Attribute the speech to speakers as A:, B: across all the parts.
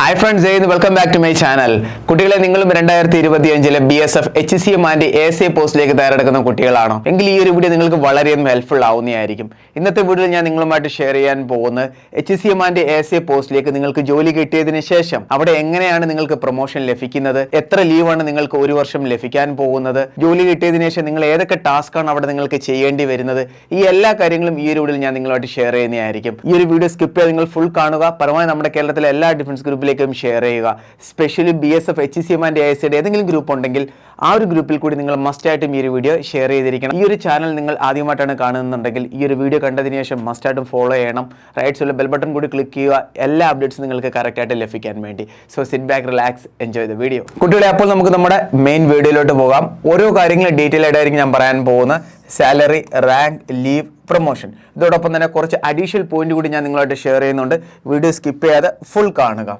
A: Hi friends ചെയ്യുന്നു welcome back to my channel കുട്ടികളെ നിങ്ങളും രണ്ടായിരത്തി ഇരുപത്തി അഞ്ചിലെ B S F H C M and A C പോസ്റ്റിലേക്ക് തയ്യാറെടുക്കുന്ന കുട്ടികളാണോ? എങ്കിൽ ഈ ഒരു വീഡിയോ നിങ്ങൾക്ക് വളരെയധികം ഹെൽപ്ഫുൾ ആവുന്നതായിരിക്കും. ഇന്നത്തെ വീഡിയോയിൽ ഞാൻ നിങ്ങളുമായിട്ട് ഷെയർ ചെയ്യാൻ പോകുന്നത് H C M and A C പോസ്റ്റിലേക്ക് നിങ്ങൾക്ക് ജോലി കിട്ടിയതിന് ശേഷം അവിടെ എങ്ങനെയാണ് നിങ്ങൾക്ക് പ്രൊമോഷൻ ലഭിക്കുന്നത്? എത്ര ലീവാണ് നിങ്ങൾക്ക് ഒരു വർഷം ലഭിക്കാൻ പോകുന്നത്? ജോലി കിട്ടിയതിന് ശേഷം നിങ്ങൾ ഏതൊക്കെ ടാസ്ക്കാണ് അവിടെ നിങ്ങൾക്ക് ചെയ്യേണ്ടി വരുന്നത്? ഈ എല്ലാ കാര്യങ്ങളും ഈ ഒരു വീഡിയോയിൽ ഞാൻ നിങ്ങളുമായിട്ട് ഷെയർ ചെയ്യുന്നതായിരിക്കും. ഈ ഒരു വീഡിയോ സ്കിപ്പ് ചെയ്ത് നിങ്ങൾ ഫുൾ കാണുക. പരമാവധി നമ്മുടെ കേരളത്തിലെ എല്ലാ ഡിഫൻസ് ഗ്രൂപ്പിലേക്കും ഷെയർ ചെയ്യുക. Specially B S F H C M and A S ഏതെങ്കിലും ഗ്രൂപ്പ് ഉണ്ടെങ്കിൽ ആ ഒരു ഗ്രൂപ്പിൽ കൂടി നിങ്ങൾ മസ്റ്റ് ആയിട്ടും ഈ ഒരു വീഡിയോ ഷെയർ ചെയ്തിരിക്കണം. ഈ ഒരു ചാനൽ നിങ്ങൾ ആദ്യമായിട്ടാണ് കാണുന്നുണ്ടെങ്കിൽ ഈ ഒരു വീഡിയോ കണ്ടതിന് ശേഷം മസ്റ്റായിട്ടും ഫോളോ ചെയ്യണം. റൈറ്റ്സിലുള്ള ബെൽ ബട്ടൺ കൂടി ക്ലിക്ക് ചെയ്യുക. എല്ലാ അപ്ഡേറ്റ്സും നിങ്ങൾക്ക് കറക്റ്റായിട്ട് ലഭിക്കാൻ വേണ്ടി. So sit back relax enjoy the video കുട്ടികളെ അപ്പോൾ നമുക്ക് നമ്മുടെ മെയിൻ വീഡിയോയിലോട്ട് പോകാം. ഓരോ കാര്യങ്ങളും ഡീറ്റെയിൽ ആയിട്ടായിരിക്കും ഞാൻ പറയാൻ പോകുന്നത്. സാലറി റാങ്ക് ലീവ് പ്രൊമോഷൻ ഇതോടൊപ്പം തന്നെ കുറച്ച് അഡീഷണൽ പോയിന്റ് കൂടി ഞാൻ നിങ്ങളായിട്ട് ഷെയർ ചെയ്യുന്നുണ്ട്. വീഡിയോ സ്കിപ്പ് ചെയ്യാതെ ഫുൾ കാണുക.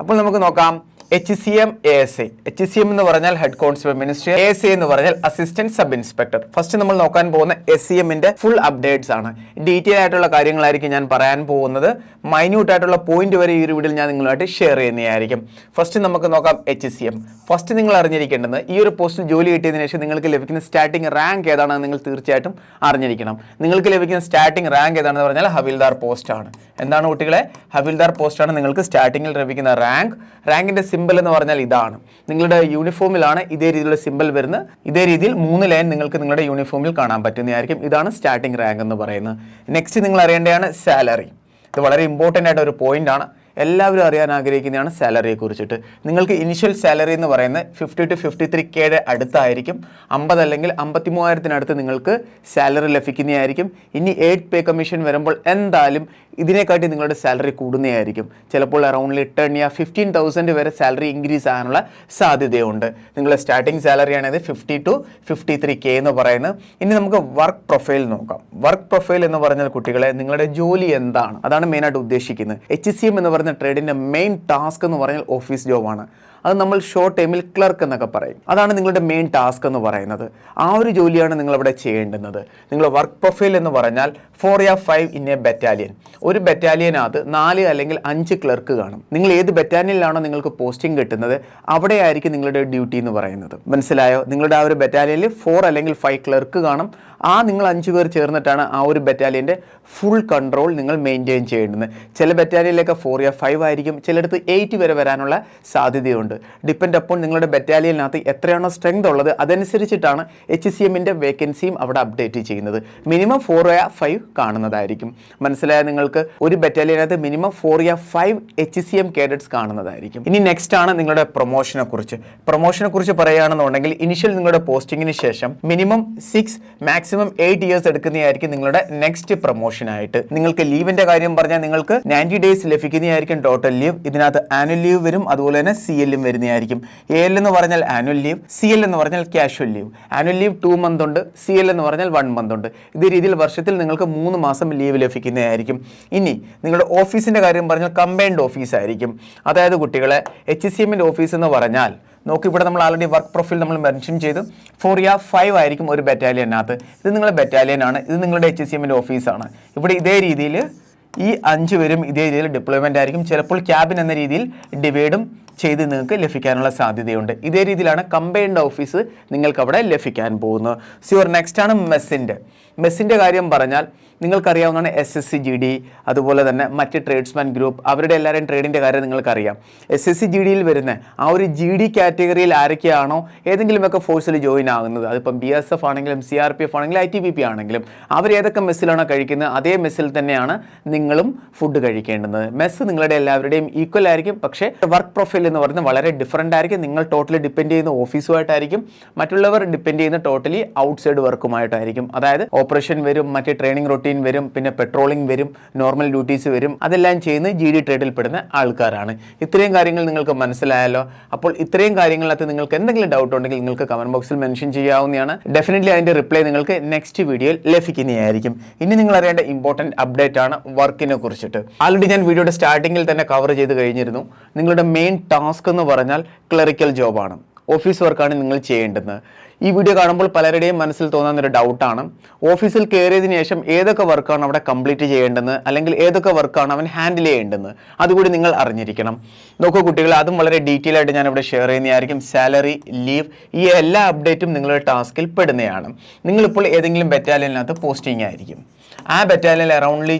A: അപ്പോൾ നമുക്ക് നോക്കാം. H C M A S I H C M എന്ന് പറഞ്ഞാൽ head constable ministry A S I എന്ന് പറഞ്ഞാൽ അസിസ്റ്റന്റ് സബ് ഇൻസ്പെക്ടർ ഫസ്റ്റ് നമ്മൾ നോക്കാൻ പോകുന്ന എസ് സി എമ്മിന്റെ ഫുൾ അപ്ഡേറ്റ്സ് ആണ്. ഡീറ്റെയിൽ ആയിട്ടുള്ള കാര്യങ്ങളായിരിക്കും ഞാൻ പറയാൻ പോകുന്നത്. മൈന്യൂട്ട് ആയിട്ടുള്ള പോയിന്റ് വരെ ഈ ഒരു വീഡിയോയിൽ ഞാൻ നിങ്ങളുമായിട്ട് ഷെയർ ചെയ്യുന്നതായിരിക്കും. ഫസ്റ്റ് നമുക്ക് നോക്കാം എച്ച് സി എം ഫസ്റ്റ് നിങ്ങൾ അറിഞ്ഞിരിക്കേണ്ടത് ഈ ഒരു പോസ്റ്റിൽ ജോലി കിട്ടിയതിനു ശേഷം നിങ്ങൾക്ക് ലഭിക്കുന്ന സ്റ്റാർട്ടിംഗ് റാങ്ക് ഏതാണെന്ന് നിങ്ങൾ തീർച്ചയായിട്ടും അറിഞ്ഞിരിക്കണം. നിങ്ങൾക്ക് ലഭിക്കുന്ന സ്റ്റാർട്ടിംഗ് റാങ്ക് ഏതാണെന്ന് പറഞ്ഞാൽ ഹവിൽദാർ പോസ്റ്റ് ആണ്. എന്താണ് കുട്ടികളെ? ഹവിൽദാർ പോസ്റ്റ് ആണ് നിങ്ങൾക്ക് സ്റ്റാർട്ടിങ്ങിൽ ലഭിക്കുന്ന റാങ്ക് റാങ്കിന്റെ സിമ്പിൾ എന്ന് പറഞ്ഞാൽ ഇതാണ്. നിങ്ങളുടെ യൂണിഫോമിലാണ് ഇതേ രീതിയിലുള്ള സിമ്പിൾ വരുന്നത്. ഇതേ രീതിയിൽ മൂന്ന് ലൈൻ നിങ്ങൾക്ക് നിങ്ങളുടെ യൂണിഫോമിൽ കാണാൻ പറ്റുന്നതായിരിക്കും. ഇതാണ് സ്റ്റാർട്ടിംഗ് റാങ്ക് എന്ന് പറയുന്നത്. നെക്സ്റ്റ് നിങ്ങൾ അറിയേണ്ടതാണ് സാലറി ഇത് വളരെ ഇമ്പോർട്ടന്റ് ആയിട്ട് ഒരു പോയിന്റ് ആണ്. എല്ലാവരും അറിയാൻ ആഗ്രഹിക്കുന്നതാണ് സാലറിയെ കുറിച്ചിട്ട്. നിങ്ങൾക്ക് ഇനിഷ്യൽ സാലറി എന്ന് പറയുന്നത് ഫിഫ്റ്റി ടു ഫിഫ്റ്റി ത്രീ കെയുടെ അടുത്തായിരിക്കും. അമ്പത് അല്ലെങ്കിൽ അമ്പത്തി മൂവായിരത്തിനടുത്ത് നിങ്ങൾക്ക് സാലറി ലഭിക്കുന്നതായിരിക്കും. ഇനി എയ്റ്റ് പേ കമ്മീഷൻ വരുമ്പോൾ എന്തായാലും ഇതിനെക്കാട്ടി നിങ്ങളുടെ സാലറി കൂടുന്നതായിരിക്കും. ചിലപ്പോൾ അറൗണ്ട്ലി ടെൻ യാ ഫിഫ്റ്റീൻ തൗസൻഡ് വരെ സാലറി ഇൻക്രീസ് ആകാനുള്ള സാധ്യതയുണ്ട്. നിങ്ങളുടെ സ്റ്റാർട്ടിംഗ് സാലറി ആണെങ്കിൽ fifty two fifty three K എന്ന് പറയുന്നത്. ഇനി നമുക്ക് വർക്ക് പ്രൊഫൈൽ നോക്കാം. വർക്ക് പ്രൊഫൈൽ എന്ന് പറഞ്ഞാൽ കുട്ടികളെ നിങ്ങളുടെ ജോലി എന്താണ്? അതാണ് മെയിനായിട്ട് ഉദ്ദേശിക്കുന്നത്. എച്ച് സി എം എന്ന് പറയുന്ന ട്രേഡിന്റെ മെയിൻ ടാസ്ക് എന്ന് പറഞ്ഞാൽ ഓഫീസ് ജോബാണ് അത് നമ്മൾ ഷോർട്ട് ടൈമിൽ ക്ലർക്ക് എന്നൊക്കെ പറയും. അതാണ് നിങ്ങളുടെ മെയിൻ ടാസ്ക് എന്ന് പറയുന്നത്. ആ ഒരു ജോലിയാണ് നിങ്ങൾ ഇവിടെ ചെയ്യേണ്ടുന്നത്. നിങ്ങളുടെ വർക്ക് പ്രൊഫൈൽ എന്ന് പറഞ്ഞാൽ ഫോർ യാ ഫൈവ് ഇൻ എ ബറ്റാലിയൻ ഒരു ബറ്റാലിയനകത്ത് നാല് അല്ലെങ്കിൽ അഞ്ച് ക്ലർക്ക് കാണും. നിങ്ങൾ ഏത് ബറ്റാലിയനിലാണോ നിങ്ങൾക്ക് പോസ്റ്റിംഗ് കിട്ടുന്നത് അവിടെയായിരിക്കും നിങ്ങളുടെ ഡ്യൂട്ടി എന്ന് പറയുന്നത്. മനസ്സിലായോ? നിങ്ങളുടെ ആ ഒരു ബറ്റാലിയനിൽ ഫോർ അല്ലെങ്കിൽ ഫൈവ് ക്ലർക്ക് കാണും. ആ നിങ്ങൾ അഞ്ച് പേർ ചേർന്നിട്ടാണ് ആ ഒരു ബറ്റാലിയന്റെ ഫുൾ കൺട്രോൾ നിങ്ങൾ മെയിന്റെയിൻ ചെയ്യേണ്ടത്. ചില ബറ്റാലിയനിലൊക്കെ ഫോർ ഇയർ ഫൈവ് ആയിരിക്കും ചിലയിടത്ത് എയ്റ്റ് വരെ വരാനുള്ള സാധ്യതയുണ്ട്. ഡിപ്പെൻഡ് അപ്പോൾ നിങ്ങളുടെ ബറ്റാലിയനകത്ത് എത്രയാണോ സ്ട്രെങ്ത് ഉള്ളത് അതനുസരിച്ചിട്ടാണ് എച്ച് സി എമ്മിന്റെ വേക്കൻസിയും അവിടെ അപ്ഡേറ്റ് ചെയ്യുന്നത്. മിനിമം ഫോർ യാ ഫൈവ് കാണുന്നതായിരിക്കും. മനസ്സിലായ നിങ്ങൾക്ക്? ഒരു ബറ്റാലിയനകത്ത് minimum four year five H C M cadets കാണുന്നതായിരിക്കും. ഇനി നെക്സ്റ്റ് ആണ് നിങ്ങളുടെ പ്രൊമോഷനെ കുറിച്ച് പ്രൊമോഷനെ കുറിച്ച് പറയുകയാണെന്നുണ്ടെങ്കിൽ ഇനിഷ്യൽ നിങ്ങളുടെ പോസ്റ്റിങ്ങിന് ശേഷം minimum six maximum eight years എടുക്കുന്നതായിരിക്കും നിങ്ങളുടെ നെക്സ്റ്റ് പ്രൊമോഷൻ ആയിട്ട്. നിങ്ങൾക്ക് ലീവിന്റെ കാര്യം പറഞ്ഞാൽ നിങ്ങൾക്ക് നയന്റി ഡേയ്സ് ലഭിക്കുന്നതായിരിക്കും ടോട്ടൽ ലീവ് ഇതിനകത്ത് ആനുവൽ ലീവ് വരും അതുപോലെ തന്നെ സി എല്ലും വരുന്നതായിരിക്കും എ എൽ എന്ന് പറഞ്ഞാൽ ആനുവൽ ലീവ് സി എൽ എന്ന് പറഞ്ഞാൽ casual leave annual leave two month ഉണ്ട് സി എൽ എന്ന് പറഞ്ഞാൽ വൺ മന്ത് ഉണ്ട്. ഇതേ രീതിയിൽ വർഷത്തിൽ നിങ്ങൾക്ക് മൂന്ന് മാസം ലീവ് ലഭിക്കുന്നതായിരിക്കും ഇനി നിങ്ങളുടെ ഓഫീസിന്റെ കാര്യം പറഞ്ഞാൽ കമ്പൈൻഡ് ഓഫീസ് ആയിരിക്കും. അതായത് കുട്ടികളെ എച്ച് സി എമ്മിന്റെ ഓഫീസ് എന്ന് പറഞ്ഞാൽ നോക്കി ഇവിടെ നമ്മൾ ആൾറെഡി വർക്ക് പ്രൊഫൈൽ നമ്മൾ മെൻഷൻ ചെയ്തു. ഫോർ യാ ഫൈവ് ആയിരിക്കും ഒരു ബറ്റാലിയനകത്ത് ഇത് നിങ്ങളുടെ ബറ്റാലിയൻ ആണ്. ഇത് നിങ്ങളുടെ എച്ച് സി എമ്മിന്റെ ഓഫീസാണ് ഇവിടെ ഇതേ രീതിയിൽ ഈ അഞ്ച് പേരും ഇതേ രീതിയിൽ ഡിപ്ലോയ്മെന്റ് ആയിരിക്കും. ചിലപ്പോൾ ക്യാബിൻ എന്ന രീതിയിൽ ഡിവൈഡും ചെയ്ത് നിങ്ങൾക്ക് ലഭിക്കാനുള്ള സാധ്യതയുണ്ട്. ഇതേ രീതിയിലാണ് കമ്പൈൻഡ് ഓഫീസ് നിങ്ങൾക്ക് അവിടെ ലഭിക്കാൻ പോകുന്നത്. സ്യൂർ നെക്സ്റ്റ് ആണ് മെസ്സിന്റെ മെസ്സിന്റെ കാര്യം പറഞ്ഞാൽ നിങ്ങൾക്കറിയാവുന്നതാണ് S S C G D അതുപോലെ തന്നെ മറ്റ് ട്രേഡ്സ്മാൻ ഗ്രൂപ്പ് അവരുടെ എല്ലാവരെയും ട്രേഡിന്റെ കാര്യം നിങ്ങൾക്കറിയാം. എസ് എസ് സി ജി ഡിയിൽ വരുന്ന ആ ഒരു ജി ഡി കാറ്റഗറിയിൽ ആരൊക്കെയാണോ ഏതെങ്കിലുമൊക്കെ ഫോഴ്സിൽ ജോയിൻ ആകുന്നത്. അതിപ്പം ബി എസ് എഫ് ആണെങ്കിലും സി ആർ പി എഫ് ആണെങ്കിലും ഐ ടി ബി പി ആണെങ്കിലും അവർ ഏതൊക്കെ മെസ്സിലാണോ കഴിക്കുന്നത് അതേ മെസ്സിൽ തന്നെയാണ് നിങ്ങളും ഫുഡ് കഴിക്കേണ്ടത് മെസ്സ് നിങ്ങളുടെ എല്ലാവരുടെയും ഈക്വൽ ആയിരിക്കും. പക്ഷേ വർക്ക് പ്രൊഫൈൽ എന്ന് പറയുന്നത് വളരെ ഡിഫറന്റ് ആയിരിക്കും. നിങ്ങൾ ടോട്ടലി ഡിപ്പെൻഡ് ചെയ്യുന്ന ഓഫീസുമായിട്ടായിരിക്കും മറ്റുള്ളവർ ഡിപ്പെൻഡ് ചെയ്യുന്ന ടോട്ടലി ഔട്ട്സൈഡ് വർക്കുമായിട്ടായിരിക്കും അതായത് ഓപ്പറേഷൻ വരും മറ്റ് ട്രെയിനിങ് റൊട്ടീൻ വരും പിന്നെ പെട്രോളിംഗ് വരും നോർമൽ ഡ്യൂട്ടീസ് വരും അതെല്ലാം ചെയ്യുന്ന ജി ഡി ട്രേഡിൽ പെടുന്ന ആൾക്കാരാണ്. ഇത്രയും കാര്യങ്ങൾ നിങ്ങൾക്ക് മനസ്സിലായാലോ അപ്പോൾ ഇത്രയും കാര്യങ്ങളിനകത്ത് നിങ്ങൾക്ക് എന്തെങ്കിലും ഡൗട്ട് ഉണ്ടെങ്കിൽ നിങ്ങൾക്ക് കമന്റ് ബോക്സിൽ മെൻഷൻ ചെയ്യാവുന്നതാണ്. ഡെഫിനറ്റ്ലി അതിന്റെ റിപ്ലൈ നിങ്ങൾക്ക് നെക്സ്റ്റ് വീഡിയോയിൽ ലഭിക്കുന്നതായിരിക്കും. ഇനി നിങ്ങൾ അറിയേണ്ട ഇമ്പോർട്ടന്റ് അപ്ഡേറ്റ് ആണ് വർക്കിനെ കുറിച്ചിട്ട്. ആൾറെഡി ഞാൻ വീഡിയോയുടെ സ്റ്റാർട്ടിങ്ങിൽ തന്നെ കവർ ചെയ്ത് കഴിഞ്ഞിരുന്നു. നിങ്ങളുടെ മെയിൻ ടാസ്ക് എന്ന് പറഞ്ഞാൽ ക്ലറിക്കൽ ജോബാണ് ഓഫീസ് വർക്കാണ് നിങ്ങൾ ചെയ്യേണ്ടത് ഈ വീഡിയോ കാണുമ്പോൾ പലരുടെയും മനസ്സിൽ തോന്നുന്ന ഒരു ഡൗട്ടാണ് ഓഫീസിൽ കയറിയതിനു ശേഷം ഏതൊക്കെ വർക്കാണ് അവിടെ കംപ്ലീറ്റ് ചെയ്യേണ്ടത്? അല്ലെങ്കിൽ ഏതൊക്കെ വർക്കാണ് അവൻ ഹാൻഡിൽ ചെയ്യേണ്ടത്? അതുകൂടി നിങ്ങൾ അറിഞ്ഞിരിക്കണം. നോക്കൂ കുട്ടികൾ അതും വളരെ ഡീറ്റെയിൽ ആയിട്ട് ഞാൻ ഇവിടെ ഷെയർ ചെയ്യുന്നതായിരിക്കും. സാലറി ലീവ് ഈ എല്ലാ അപ്ഡേറ്റും നിങ്ങളുടെ ടാസ്കിൽ പെടുന്നതാണ്. നിങ്ങളിപ്പോൾ ഏതെങ്കിലും ബറ്റാലിയനകത്ത് പോസ്റ്റിംഗ് ആയിരിക്കും. ആ ബറ്റാലിയനിൽ aroundly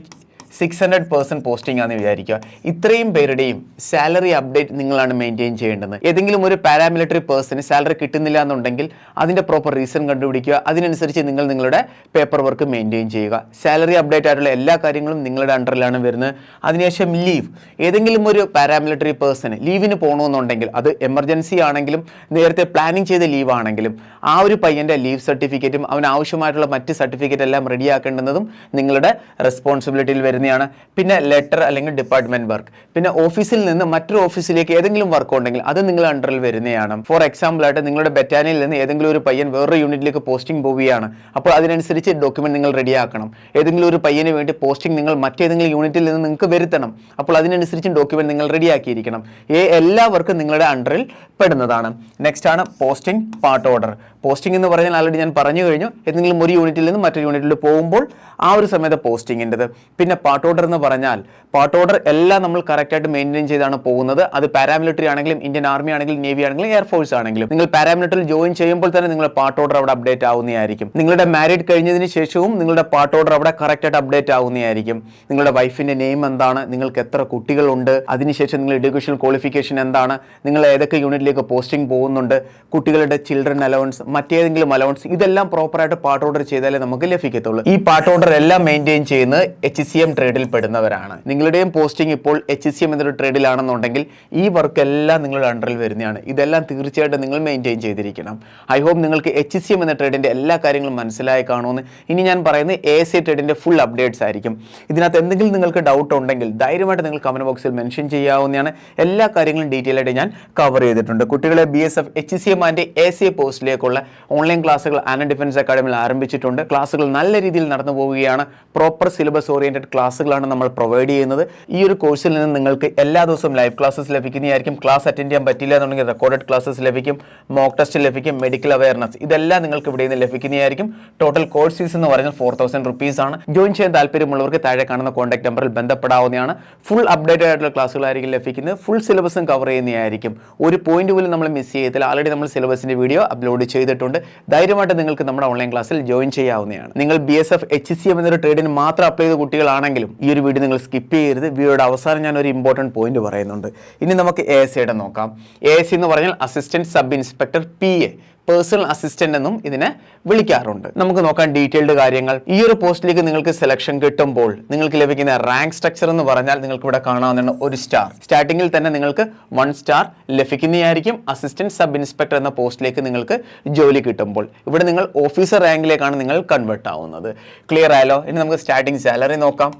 A: six hundred percent posting ആണെന്ന് വിചാരിക്കുക. ഇത്രയും പേരുടെയും സാലറി അപ്ഡേറ്റ് നിങ്ങളാണ് മെയിന്റെയിൻ ചെയ്യേണ്ടത്. ഏതെങ്കിലും ഒരു പാരാമിലിറ്ററി പേഴ്സന് സാലറി കിട്ടുന്നില്ല എന്നുണ്ടെങ്കിൽ അതിന്റെ പ്രോപ്പർ റീസൺ കണ്ടുപിടിക്കുക. അതിനനുസരിച്ച് നിങ്ങൾ നിങ്ങളുടെ പേപ്പർ വർക്ക് മെയിന്റെയിൻ ചെയ്യുക. സാലറി അപ്ഡേറ്റ് ആയിട്ടുള്ള എല്ലാ കാര്യങ്ങളും നിങ്ങളുടെ അണ്ടറിലാണ് വരുന്നത്. അതിനുശേഷം ലീവ് ഏതെങ്കിലും ഒരു പാരാമിലിറ്ററി പേഴ്സന് ലീവിന് പോകണമെന്നുണ്ടെങ്കിൽ അത് എമർജൻസി ആണെങ്കിലും നേരത്തെ പ്ലാനിങ് ചെയ്ത ലീവ് ആണെങ്കിലും ആ ഒരു പയ്യന്റെ ലീവ് സർട്ടിഫിക്കറ്റും അവന് ആവശ്യമായിട്ടുള്ള മറ്റ് സർട്ടിഫിക്കറ്റ് എല്ലാം റെഡിയാക്കേണ്ടുന്നതും നിങ്ങളുടെ റെസ്പോൺസിബിലിറ്റിയിൽ വരുന്നതാണ് പിന്നെ ലെറ്റർ അല്ലെങ്കിൽ ഡിപ്പാർട്ട്മെന്റ് വർക്ക് പിന്നെ ഓഫീസിൽ നിന്ന് മറ്റൊരു ഓഫീസിലേക്ക് ഏതെങ്കിലും വർക്ക് ഉണ്ടെങ്കിൽ അത് നിങ്ങൾ അണ്ടറിൽ വരുന്നതാണ്. ഫോർ എക്സാമ്പിൾ ആയിട്ട് നിങ്ങളുടെ ബെറ്റാനിൽ നിന്ന് ഏതെങ്കിലും ഒരു പയ്യൻ വേറൊരു യൂണിറ്റിലേക്ക് പോസ്റ്റിംഗ് പോവുകയാണ്. അപ്പോൾ അതിനനുസരിച്ച് ഡോക്യുമെന്റ് നിങ്ങൾ റെഡിയാക്കണം ഏതെങ്കിലും ഒരു പയ്യന് വേണ്ടി പോസ്റ്റിംഗ് നിങ്ങൾ മറ്റേതെങ്കിലും യൂണിറ്റിൽ നിന്ന് നിങ്ങൾക്ക് വരുത്തണം. അപ്പോൾ അതിനനുസരിച്ച് ഡോക്യുമെന്റ് നിങ്ങൾ റെഡിയാക്കിയിരിക്കണം ഈ എല്ലാ വർക്കും നിങ്ങളുടെ അണ്ടറിൽ പെടുന്നതാണ്. നെക്സ്റ്റ് ആണ് പോസ്റ്റിംഗ് പാർട്ട് ഓർഡർ പോസ്റ്റിംഗ് എന്ന് പറഞ്ഞാൽ ആൾറെഡി ഞാൻ പറഞ്ഞു കഴിഞ്ഞു. ഏതെങ്കിലും ഒരു യൂണിറ്റിൽ നിന്ന് മറ്റൊരു യൂണിറ്റിൽ പോകുമ്പോൾ ആ ഒരു സമയത്ത് പോസ്റ്റിങ്ങിന്റെത് പിന്നെ ഓർഡർ എന്ന് പറഞ്ഞാൽ പാർട്ട് ഓർഡർ എല്ലാം നമ്മൾ കറക്റ്റായിട്ട് മെയിന്റെയിൻ ചെയ്താണ് പോകുന്നത്. അത് പാരാമിലിറ്ററി ആണെങ്കിലും ഇന്ത്യൻ ആർമി ആണെങ്കിലും നേവി ആണെങ്കിലും എയർഫോഴ്സ് ആണെങ്കിലും. നിങ്ങൾ പാരാമിലിറ്ററിൽ ജോയിൻ ചെയ്യുമ്പോൾ തന്നെ നിങ്ങളുടെ പാർട്ട് ഓർഡർ അവിടെ അപ്ഡേറ്റ് ആവുന്നതായിരിക്കും. നിങ്ങളുടെ മാരീഡ് കഴിഞ്ഞതിന് ശേഷവും നിങ്ങളുടെ പാർട്ട് ഓർഡർ അവിടെ കറക്റ്റായിട്ട് അപ്ഡേറ്റ് ആവുന്നതായിരിക്കും. നിങ്ങളുടെ വൈഫിന്റെ നെയിം എന്താണ്? നിങ്ങൾക്ക് എത്ര കുട്ടികളുണ്ട്? അതിനുശേഷം നിങ്ങൾ എഡ്യൂക്കേഷൻ ക്വാളിഫിക്കേഷൻ എന്താണ്? നിങ്ങൾ ഏതൊക്കെ യൂണിറ്റിലേക്ക് പോസ്റ്റിംഗ് പോകുന്നുണ്ട്? കുട്ടികളുടെ ചിൽഡ്രൻ അലവൻസ് മറ്റേതെങ്കിലും അലവൻസ് ഇതെല്ലാം പ്രോപ്പറായിട്ട് പാർട്ട് ഓർഡർ ചെയ്താലേ നമുക്ക് ലഭിക്കത്തുള്ളൂ. ഈ പാർട്ട് ഓർഡർ എല്ലാം മെയിന്റെയിൻ ചെയ്യുന്നത് എച്ച് സി എം ട്രേഡിൽ പെടുന്നവരാണ് നിങ്ങളുടെയും പോസ്റ്റിംഗ് ഇപ്പോൾ എച്ച് സി എം എന്നൊരു ട്രേഡിലാണെന്നുണ്ടെങ്കിൽ ഈ വർക്ക് എല്ലാം നിങ്ങളുടെ അണ്ടറിൽ വരുന്നതാണ്. ഇതെല്ലാം തീർച്ചയായിട്ടും നിങ്ങൾ മെയിന്റെയിൻ ചെയ്തിരിക്കണം. ഐ ഹോപ്പ് നിങ്ങൾക്ക് എച്ച് സി എം എന്ന ട്രേഡിന്റെ എല്ലാ കാര്യങ്ങളും മനസ്സിലായി കാണുമെന്ന് ഇനി ഞാൻ പറയുന്നത് എ സി ട്രേഡിന്റെ ഫുൾ അപ്ഡേറ്റ്സ് ആയിരിക്കും. ഇതിനകത്ത് എന്തെങ്കിലും നിങ്ങൾക്ക് ഡൗട്ട് ഉണ്ടെങ്കിൽ ധൈര്യമായിട്ട് നിങ്ങൾ കമന്റ് ബോക്സിൽ മെൻഷൻ ചെയ്യാവുന്നതാണ്. എല്ലാ കാര്യങ്ങളും ഡീറ്റെയിൽ ആയിട്ട് ഞാൻ കവർ ചെയ്തിട്ടുണ്ട്. കുട്ടികളെ B S F H C M and A C A പോസ്റ്റിലേക്കുള്ള online ക്ലാസ്സുകൾ ആൻഡ് ഡിഫൻസ് അക്കാഡമിയിൽ ആരംഭിച്ചിട്ടുണ്ട്. ക്ലാസ്സുകൾ നല്ല രീതിയിൽ നടന്നു പോവുകയാണ് പ്രോപ്പർ സിലബസ് ഓറിയന്റഡ് ക്ലാസ്സുകളാണ് നമ്മൾ പ്രൊവൈഡ് ചെയ്യുന്നത്. ഈ ഒരു കോഴ്സിൽ നിന്ന് നിങ്ങൾക്ക് എല്ലാ ദിവസവും ലൈവ് ക്ലാസ്സസ് ലഭിക്കുന്നതായിരിക്കും. ക്ലാസ് അറ്റൻഡ് ചെയ്യാൻ പറ്റില്ല എന്നുണ്ടെങ്കിൽ റെക്കോർഡഡ് ക്ലാസ്സസ് ലഭിക്കും. മോക്ക് ടെസ്റ്റ് ലഭിക്കും. മെഡിക്കൽ അവയർനെസ് ഇതെല്ലാം നിങ്ങൾക്ക് ഇവിടെ നിന്ന് ലഭിക്കുന്നതായിരിക്കും. ടോട്ടൽ കോഴ്സ് ഫീസ് എന്ന് പറഞ്ഞാൽ ഫോർ തൗസൻഡ് റുപ്പീസ് ആണ്. ജോയിൻ ചെയ്യാൻ താല്പര്യമുള്ളവർക്ക് താഴെ കാണുന്ന കോൺടാക്ട് നമ്പറിൽ ബന്ധപ്പെടാവുന്നതാണ്. ഫുൾ അപ്ഡേറ്റഡ് ആയിട്ടുള്ള ക്ലാസ്സുകളായിരിക്കും ലഭിക്കുന്നത്. ഫുൾ സിലബസും കവർ ചെയ്യുന്നതായിരിക്കും. ഒരു പോയിന്റ് പോലും നമ്മൾ മിസ് ചെയ്യത്തില്ല. ആൾറെഡി നമ്മൾ സിലബസിന്റെ വീഡിയോ അപ്ലോഡ് ചെയ്തിട്ടുണ്ട്. ധൈര്യമായിട്ട് നിങ്ങൾക്ക് നമ്മുടെ ഓൺലൈൻ ക്ലാസ്സിൽ ജോയിൻ ചെയ്യാവുന്നതാണ്. നിങ്ങൾ B S F H C M എന്നൊരു ട്രേഡിന് മാത്രം അപ്ലൈ ചെയ്ത കുട്ടികളാണെങ്കിലും ഈ ഒരു വീഡിയോ നിങ്ങൾ സ്കിപ്പ് ചെയ്യരുത്. വീഡിയോയുടെ അവസാനം ഞാൻ ഒരു ഇമ്പോർട്ടന്റ് പോയിന്റ് പറയുന്നുണ്ട്. ഇനി നമുക്ക് എ സിയുടെ നോക്കാം. എ സി എന്ന് പറഞ്ഞാൽ assistant sub inspector P A personal assistant എന്നും ഇതിനെ വിളിക്കാറുണ്ട്. നമുക്ക് നോക്കാം ഡീറ്റെയിൽഡ് കാര്യങ്ങൾ. ഈ ഒരു പോസ്റ്റിലേക്ക് നിങ്ങൾക്ക് സെലക്ഷൻ കിട്ടുമ്പോൾ നിങ്ങൾക്ക് ലഭിക്കുന്ന റാങ്ക് സ്ട്രക്ചർ എന്ന് പറഞ്ഞാൽ നിങ്ങൾക്ക് ഇവിടെ കാണാവുന്ന ഒരു സ്റ്റാർ സ്റ്റാർട്ടിങ്ങിൽ തന്നെ നിങ്ങൾക്ക് വൺ സ്റ്റാർ ലഭിക്കുന്നതായിരിക്കും. അസിസ്റ്റന്റ് സബ് ഇൻസ്പെക്ടർ എന്ന പോസ്റ്റിലേക്ക് നിങ്ങൾക്ക് ജോലി കിട്ടുമ്പോൾ. ഇവിടെ നിങ്ങൾ ഓഫീസർ റാങ്കിലേക്കാണ് നിങ്ങൾ കൺവേർട്ട് ആവുന്നത്. ക്ലിയർ ആയാലോ ഇനി നമുക്ക് സ്റ്റാർട്ടിംഗ് സാലറി നോക്കാം.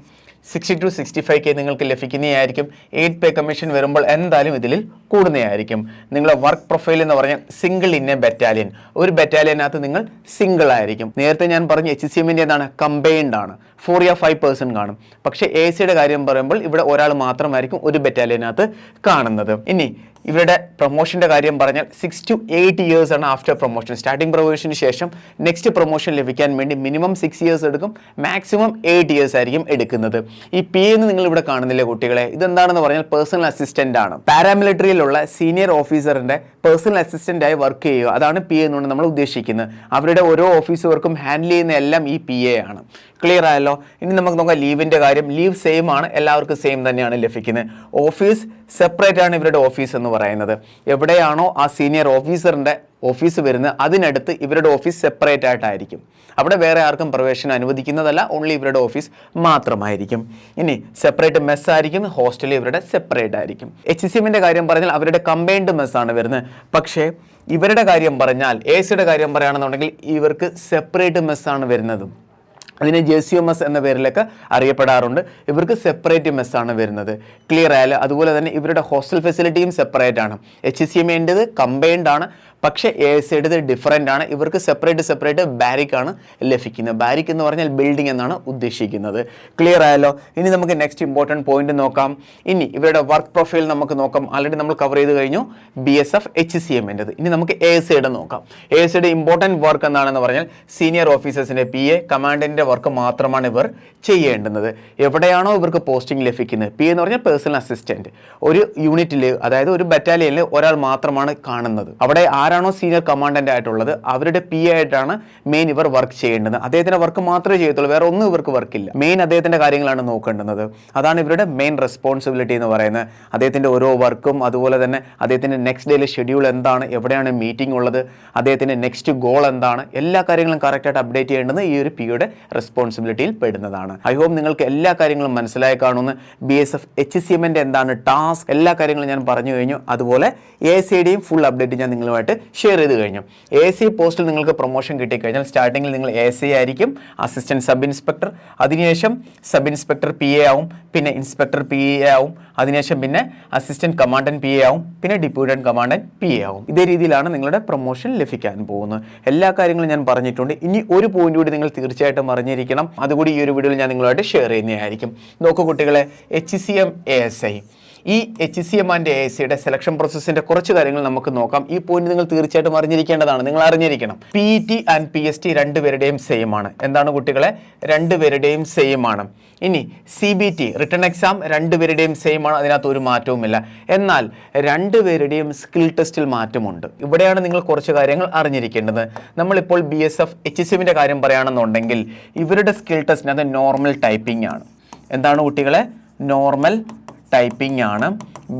A: Sixty to sixty five K നിങ്ങൾക്ക് ലഭിക്കുന്നതായിരിക്കും. എയ്റ്റ് പേ കമ്മീഷൻ വരുമ്പോൾ എന്തായാലും ഇതിൽ കൂടുന്നതായിരിക്കും. നിങ്ങളുടെ വർക്ക് പ്രൊഫൈൽ എന്ന് പറഞ്ഞാൽ സിംഗിൾ ഇൻ എ ബറ്റാലിയൻ ഒരു ബറ്റാലിയനകത്ത് നിങ്ങൾ സിംഗിൾ ആയിരിക്കും. നേരത്തെ ഞാൻ പറഞ്ഞു എച്ച് സി എമ്മിന്റെ എന്താണ്? കമ്പൈൻഡ് ആണ്. ഫോർ യാ ഫൈവ് പേഴ്സൺ കാണും. പക്ഷേ എ സിയുടെ കാര്യം പറയുമ്പോൾ ഇവിടെ ഒരാൾ മാത്രമായിരിക്കും ഒരു ബറ്റാലിയനകത്ത് കാണുന്നത്. ഇനി ഇവരുടെ പ്രൊമോഷന്റെ കാര്യം പറഞ്ഞാൽ സിക്സ് ടു എയ്റ്റ് ഇയേഴ്സ് ആണ് ആഫ്റ്റർ പ്രൊമോഷൻ സ്റ്റാർട്ടിംഗ് പ്രൊമോഷന് ശേഷം നെക്സ്റ്റ് പ്രൊമോഷൻ ലഭിക്കാൻ വേണ്ടി മിനിമം സിക്സ് ഇയേഴ്സ് എടുക്കും മാക്സിമം എയ്റ്റ് ഇയേഴ്സ് ആയിരിക്കും എടുക്കുന്നത്. ഈ പി എന്ന് നിങ്ങൾ ഇവിടെ കാണുന്നില്ലേ കുട്ടികളെ? ഇതെന്താണെന്ന് പറഞ്ഞാൽ പേഴ്സണൽ അസിസ്റ്റന്റ് ആണ്. പാരാമിലിറ്ററിയിലുള്ള സീനിയർ ഓഫീസറിന്റെ പേഴ്സണൽ അസിസ്റ്റന്റായി വർക്ക് ചെയ്യുക. അതാണ് പി എന്നുകൊണ്ട് നമ്മൾ ഉദ്ദേശിക്കുന്നത്. അവരുടെ ഓരോ ഓഫീസ് വർക്കും ഹാൻഡിൽ ചെയ്യുന്ന എല്ലാം ഈ പി എ ആണ്. ക്ലിയർ ആയല്ലോ? ഇനി നമുക്ക് നോക്കാം ലീവിന്റെ കാര്യം. ലീവ് സെയിം ആണ്. എല്ലാവർക്കും സെയിം തന്നെയാണ് ലഭിക്കുന്നത്. ഓഫീസ് സെപ്പറേറ്റ് ആണ് ഇവരുടെ ഓഫീസ് എന്ന് പറയുന്നത്. എവിടെയാണോ ആ സീനിയർ ഓഫീസറിന്റെ ഓഫീസ് വരുന്നത് അതിനടുത്ത് ഇവരുടെ ഓഫീസ് സെപ്പറേറ്റ് ആയിട്ടായിരിക്കും. അവിടെ വേറെ ആർക്കും പ്രവേശനം അനുവദിക്കുന്നതല്ല ഓൺലി ഇവരുടെ ഓഫീസ് മാത്രമായിരിക്കും. ഇനി സെപ്പറേറ്റ് മെസ് ആയിരിക്കും ഹോസ്റ്റൽ ഇവരുടെ സെപ്പറേറ്റ് ആയിരിക്കും. എച്ച് സി എമ്മിന്റെ കാര്യം പറഞ്ഞാൽ അവരുടെ കമ്പൈൻഡ് മെസ്സാണ് വരുന്നത്. പക്ഷേ ഇവരുടെ കാര്യം പറഞ്ഞാൽ എ സിയുടെ കാര്യം പറയുകയാണെന്നുണ്ടെങ്കിൽ ഇവർക്ക് സെപ്പറേറ്റ് മെസ്സാണ് വരുന്നത്. അതിനെ ജെ സി എം എസ് എന്ന പേരിലൊക്കെ അറിയപ്പെടാറുണ്ട്. ഇവർക്ക് സെപ്പറേറ്റ് മെസ് ആണ് വരുന്നത്. ക്ലിയർ ആയാലും അതുപോലെ തന്നെ ഇവരുടെ ഹോസ്റ്റൽ ഫെസിലിറ്റിയും സെപ്പറേറ്റ് ആണ്. എച്ച് സി എം കമ്പൈൻഡ് ആണ്. പക്ഷേ എ സൈഡ് ഡിഫറെന്റ് ആണ്. ഇവർക്ക് സെപ്പറേറ്റ് സെപ്പറേറ്റ് ബാരിക് ആണ് ലഭിക്കുന്നത്. ബാരിക് എന്ന് പറഞ്ഞാൽ ബിൽഡിംഗ് എന്നാണ് ഉദ്ദേശിക്കുന്നത്. ക്ലിയർ ആയല്ലോ? ഇനി നമുക്ക് നെക്സ്റ്റ് ഇമ്പോർട്ടന്റ് പോയിന്റ് നോക്കാം. ഇനി ഇവരുടെ വർക്ക് പ്രൊഫൈൽ നമുക്ക് നോക്കാം. ആൾറെഡി നമ്മൾ കവർ ചെയ്ത് കഴിഞ്ഞു. B S F H C എമ്മിന്റെത് ഇനി നമുക്ക് എ സിയുടെ നോക്കാം. എ സിയുടെ ഇമ്പോർട്ടന്റ് വർക്ക് എന്താണെന്ന് പറഞ്ഞാൽ സീനിയർ ഓഫീസേഴ്സിന്റെ പി എ കമാൻഡന്റെ വർക്ക് മാത്രമാണ് ഇവർ ചെയ്യേണ്ടുന്നത്. എവിടെയാണോ ഇവർക്ക് പോസ്റ്റിംഗ് ലഭിക്കുന്നത്? പി എന്ന് പറഞ്ഞാൽ പേഴ്സണൽ അസിസ്റ്റന്റ് ഒരു യൂണിറ്റിൽ അതായത് ഒരു ബറ്റാലിയനിൽ ഒരാൾ മാത്രമാണ് കാണുന്നത്. അവിടെ ആരാണോ സീനിയർ കമാൻഡന്റ് ആയിട്ടുള്ളത് അവരുടെ പി ആയിട്ടാണ് മെയിൻ ഇവർ വർക്ക് ചെയ്യേണ്ടത്. അദ്ദേഹത്തിന്റെ വർക്ക് മാത്രമേ ചെയ്യത്തുള്ളൂ വേറെ ഒന്നും ഇവർക്ക് വർക്കില്ല മെയിൻ അദ്ദേഹത്തിന്റെ കാര്യങ്ങളാണ് നോക്കേണ്ടത് അതാണ് ഇവരുടെ മെയിൻ റെസ്പോൺസിബിലിറ്റി എന്ന് പറയുന്നത്. അദ്ദേഹത്തിന്റെ ഓരോ വർക്കും അതുപോലെ തന്നെ അദ്ദേഹത്തിന്റെ നെക്സ്റ്റ് ഡേയിലെ ഷെഡ്യൂൾ എന്താണ് എവിടെയാണ് മീറ്റിംഗ് ഉള്ളത് അദ്ദേഹത്തിന്റെ നെക്സ്റ്റ് ഗോൾ എന്താണ് എല്ലാ കാര്യങ്ങളും കറക്റ്റായിട്ട് അപ്ഡേറ്റ് ചെയ്യേണ്ടത് ഈ ഒരു പിയുടെ റെസ്പോൺസിബിലിറ്റിയിൽ പെടുന്നതാണ്. ഐ ഹോപ്പ് നിങ്ങൾക്ക് എല്ലാ കാര്യങ്ങളും മനസ്സിലായി കാണുമെന്ന്. B S F H C എമ്മിന്റെ എന്താണ് ടാസ്ക് എല്ലാ കാര്യങ്ങളും ഞാൻ പറഞ്ഞു കഴിഞ്ഞു. അതുപോലെ എ സി ഡിയും ഫുൾ അപ്ഡേറ്റ് ഞാൻ നിങ്ങളുമായിട്ട് ഷെയർ ചെയ്ത് കഴിഞ്ഞു. എ സി പോസ്റ്റിൽ നിങ്ങൾക്ക് പ്രൊമോഷൻ കിട്ടിക്കഴിഞ്ഞാൽ സ്റ്റാർട്ടിങ്ങിൽ നിങ്ങൾ എ സി ആയിരിക്കും അസിസ്റ്റന്റ് സബ് ഇൻസ്പെക്ടർ അതിനുശേഷം സബ് ഇൻസ്പെക്ടർ പി എ ആവും പിന്നെ ഇൻസ്പെക്ടർ പി എ ആവും അതിനുശേഷം പിന്നെ അസിസ്റ്റന്റ് കമാൻഡന്റ് പി എ ആവും പിന്നെ ഡിപ്യൂട്ടൻ കമാൻഡന്റ് പി എ ആവും. ഇതേ രീതിയിലാണ് നിങ്ങളുടെ പ്രൊമോഷൻ ലഭിക്കാൻ പോകുന്നത്. എല്ലാ കാര്യങ്ങളും ഞാൻ പറഞ്ഞിട്ടുണ്ട്. ഇനി ഒരു പോയിന്റ് കൂടി നിങ്ങൾ തീർച്ചയായിട്ടും അറിഞ്ഞിരിക്കണം. അതുകൂടി ഈ ഒരു വീഡിയോയിൽ ഞാൻ നിങ്ങളുമായിട്ട് ഷെയർ ചെയ്യുന്നതായിരിക്കും. നോക്കൂ കുട്ടികളെ H C M A S I ഈ H C M and A സിയുടെ സെലക്ഷൻ പ്രോസസ്സിന്റെ കുറച്ച് കാര്യങ്ങൾ നമുക്ക് നോക്കാം. ഈ പോയിന്റ് നിങ്ങൾ തീർച്ചയായിട്ടും അറിഞ്ഞിരിക്കേണ്ടതാണ്. നിങ്ങൾ അറിഞ്ഞിരിക്കണം. P T and P S T രണ്ടുപേരുടെയും സെയിം ആണ്. എന്താണ് കുട്ടികളെ? രണ്ടുപേരുടെയും സെയിം ആണ്. ഇനി C B T written exam രണ്ടുപേരുടെയും സെയിം ആണ്. അതിനകത്ത് ഒരു മാറ്റവുമില്ല. എന്നാൽ രണ്ടുപേരുടെയും സ്കിൽ ടെസ്റ്റിൽ മാറ്റമുണ്ട്. ഇവിടെയാണ് നിങ്ങൾ കുറച്ച് കാര്യങ്ങൾ അറിഞ്ഞിരിക്കേണ്ടത്. നമ്മളിപ്പോൾ B S F H S എമ്മിന്റെ കാര്യം പറയുകയാണെന്നുണ്ടെങ്കിൽ ഇവരുടെ സ്കിൽ ടെസ്റ്റിനകത്ത് നോർമൽ ടൈപ്പിംഗ് ആണ്. എന്താണ് കുട്ടികളെ? നോർമൽ ടൈപ്പിംഗ് ആണ്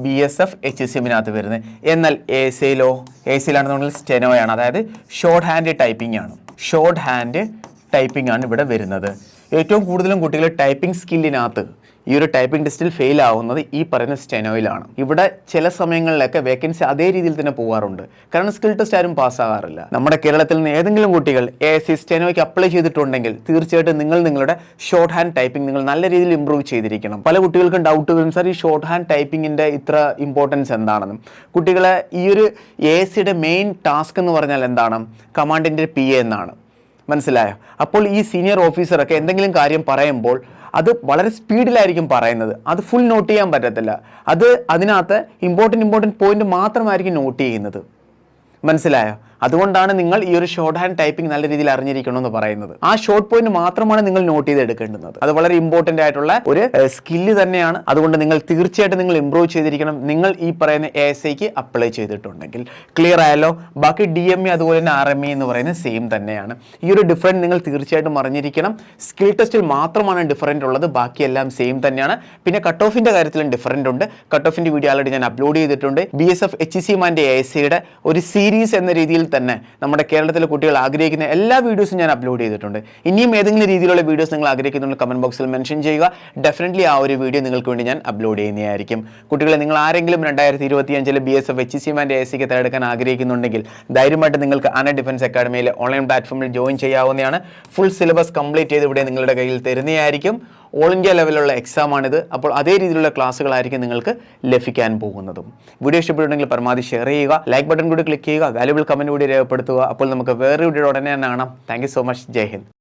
A: B S F H S എമ്മിനകത്ത് വരുന്നത്. എന്നാൽ എ സിയിലോ എ സിയിലാണെന്നുണ്ടെങ്കിൽ സ്റ്റെനോയാണ്. അതായത് ഷോർട്ട് ഹാൻഡ് ടൈപ്പിംഗ് ആണ്. ഷോർട്ട് ഹാൻഡ് ടൈപ്പിംഗ് ആണ് ഇവിടെ വരുന്നത്. ഏറ്റവും കൂടുതലും കുട്ടികൾ ടൈപ്പിംഗ് സ്കില്ലിനകത്ത് ഈ ഒരു ടൈപ്പിംഗ് ടെസ്റ്റിൽ ഫെയിൽ ആവുന്നത് ഈ പറയുന്ന സ്റ്റെനോയിലാണ് ഇവിടെ ചില സമയങ്ങളിലൊക്കെ വേക്കൻസി അതേ രീതിയിൽ തന്നെ പോകാറുണ്ട് കാരണം സ്കിൽ ടെസ്റ്റ് ആരും പാസ്സാകാറില്ല നമ്മുടെ കേരളത്തിൽ നിന്ന് ഏതെങ്കിലും കുട്ടികൾ എ സി സ്റ്റെനോയ്ക്ക് അപ്ലൈ ചെയ്തിട്ടുണ്ടെങ്കിൽ തീർച്ചയായിട്ടും നിങ്ങൾ നിങ്ങളുടെ ഷോർട്ട് ഹാൻഡ് ടൈപ്പിംഗ് നിങ്ങൾ നല്ല രീതിയിൽ ഇമ്പ്രൂവ് ചെയ്തിരിക്കണം. പല കുട്ടികൾക്കും ഡൗട്ട് വരും സാർ ഈ ഷോർട്ട് ഹാൻഡ് ടൈപ്പിങ്ങിന്റെ ഇത്ര ഇമ്പോർട്ടൻസ് എന്താണെന്നും? കുട്ടികളെ ഈ ഒരു എ സിയുടെ മെയിൻ ടാസ്ക് എന്ന് പറഞ്ഞാൽ എന്താണ്? കമാൻഡിന്റെ പി എ എന്നാണ്. മനസ്സിലായോ? അപ്പോൾ ഈ സീനിയർ ഓഫീസറൊക്കെ എന്തെങ്കിലും കാര്യം പറയുമ്പോൾ അത് വളരെ സ്പീഡിലായിരിക്കും പറയുന്നത്. അത് ഫുൾ നോട്ട് ചെയ്യാൻ പറ്റത്തില്ല. അത് അതിനകത്ത് ഇമ്പോർട്ടന്റ് ഇമ്പോർട്ടന്റ് പോയിന്റ് മാത്രമായിരിക്കും നോട്ട് ചെയ്യുന്നത്. മനസ്സിലായോ? അതുകൊണ്ടാണ് നിങ്ങൾ ഈ ഒരു ഷോർട്ട് ഹാൻഡ് ടൈപ്പിംഗ് നല്ല രീതിയിൽ അറിഞ്ഞിരിക്കണം എന്ന് പറയുന്നത്. ആ ഷോർട്ട് പോയിന്റ് മാത്രമാണ് നിങ്ങൾ നോട്ട് ചെയ്ത് എടുക്കേണ്ടത് അത് വളരെ ഇമ്പോർട്ടന്റ് ആയിട്ടുള്ള ഒരു സ്കില്ല് തന്നെയാണ്. അതുകൊണ്ട് നിങ്ങൾ തീർച്ചയായിട്ടും നിങ്ങൾ ഇംപ്രൂവ് ചെയ്തിരിക്കണം. നിങ്ങൾ ഈ പറയുന്ന എ എസ് ഐക്ക് അപ്ലൈ ചെയ്തിട്ടുണ്ടെങ്കിൽ. ക്ലിയർ ആയല്ലോ? ബാക്കി ഡി എം ഇ അതുപോലെ തന്നെ ആർ എം ഇ എന്ന് പറയുന്നത് സെയിം തന്നെയാണ്. ഈ ഒരു ഡിഫറന്റ് നിങ്ങൾ തീർച്ചയായിട്ടും അറിഞ്ഞിരിക്കണം. സ്കിൽ ടെസ്റ്റിൽ മാത്രമാണ് ഡിഫറന്റ് ഉള്ളത്. ബാക്കിയെല്ലാം സെയിം തന്നെയാണ്. പിന്നെ കട്ട് ഓഫിന്റെ കാര്യത്തിലും ഡിഫറന്റ് ഉണ്ട്. കട്ട് ഓഫിന്റെ വീഡിയോ ആൾറെഡി ഞാൻ അപ്ലോഡ് ചെയ്തിട്ടുണ്ട്. B S F H C മാന്റെ A S സിയുടെ ഒരു സീരീസ് എന്ന രീതിയിൽ തന്നെ നമ്മുടെ കേരളത്തിലെ കുട്ടികൾ ആഗ്രഹിക്കുന്ന എല്ലാ വീഡിയോസും ഞാൻ അപ്ലോഡ് ചെയ്തിട്ടുണ്ട്. ഇനിയും ഏതെങ്കിലും രീതിയിലുള്ള വീഡിയോസ് നിങ്ങൾ ആഗ്രഹിക്കുന്നുണ്ടെങ്കിൽ കമന്റ് ബോക്സിൽ മെൻഷൻ ചെയ്യുക. ഡെഫിനറ്റ്ലി ആ ഒരു വീഡിയോ നിങ്ങൾക്ക് വേണ്ടി ഞാൻ അപ്ലോഡ് ചെയ്യുന്നതായിരിക്കും. കുട്ടികളെ നിങ്ങൾ ആരെങ്കിലും രണ്ടായിരത്തി ഇരുപത്തി അഞ്ചിലെ B S F H C മാന്റെ A സിക്ക് തിരഞ്ഞെടുക്കാൻ ആഗ്രഹിക്കുന്നുണ്ടെങ്കിൽ ധൈര്യമായിട്ട് നിങ്ങൾക്ക് അന ഡിഫൻസ് അക്കാഡമിയിലെ ഓൺലൈൻ പ്ലാറ്റ്ഫോമിൽ ജോയിൻ ചെയ്യാവുന്നതാണ്. ഫുൾ സിലബസ് കംപ്ലീറ്റ് ചെയ്ത് ഇവിടെ നിങ്ങളുടെ കയ്യിൽ തരുന്നതായിരിക്കും. ഓൾ ഇന്ത്യ ലെവലുള്ള എക്സാമാണിത് അപ്പോൾ അതേ രീതിയിലുള്ള ക്ലാസ്സുകളായിരിക്കും നിങ്ങൾക്ക് ലഭിക്കാൻ പോകുന്നതും. വീഡിയോ ഇഷ്ടപ്പെട്ടുണ്ടെങ്കിൽ പരമാവധി ഷെയർ ചെയ്യുക. ലൈക്ക് ബട്ടൺ കൂടി ക്ലിക്ക് ചെയ്യുക. വാല്യുബിൾ കമന്റ് കൂടി രേഖപ്പെടുത്തുക. അപ്പോൾ നമുക്ക് വേറെ വീഡിയോ ഉടനെ തന്നെ കാണാം. Thank so much Jai Hind.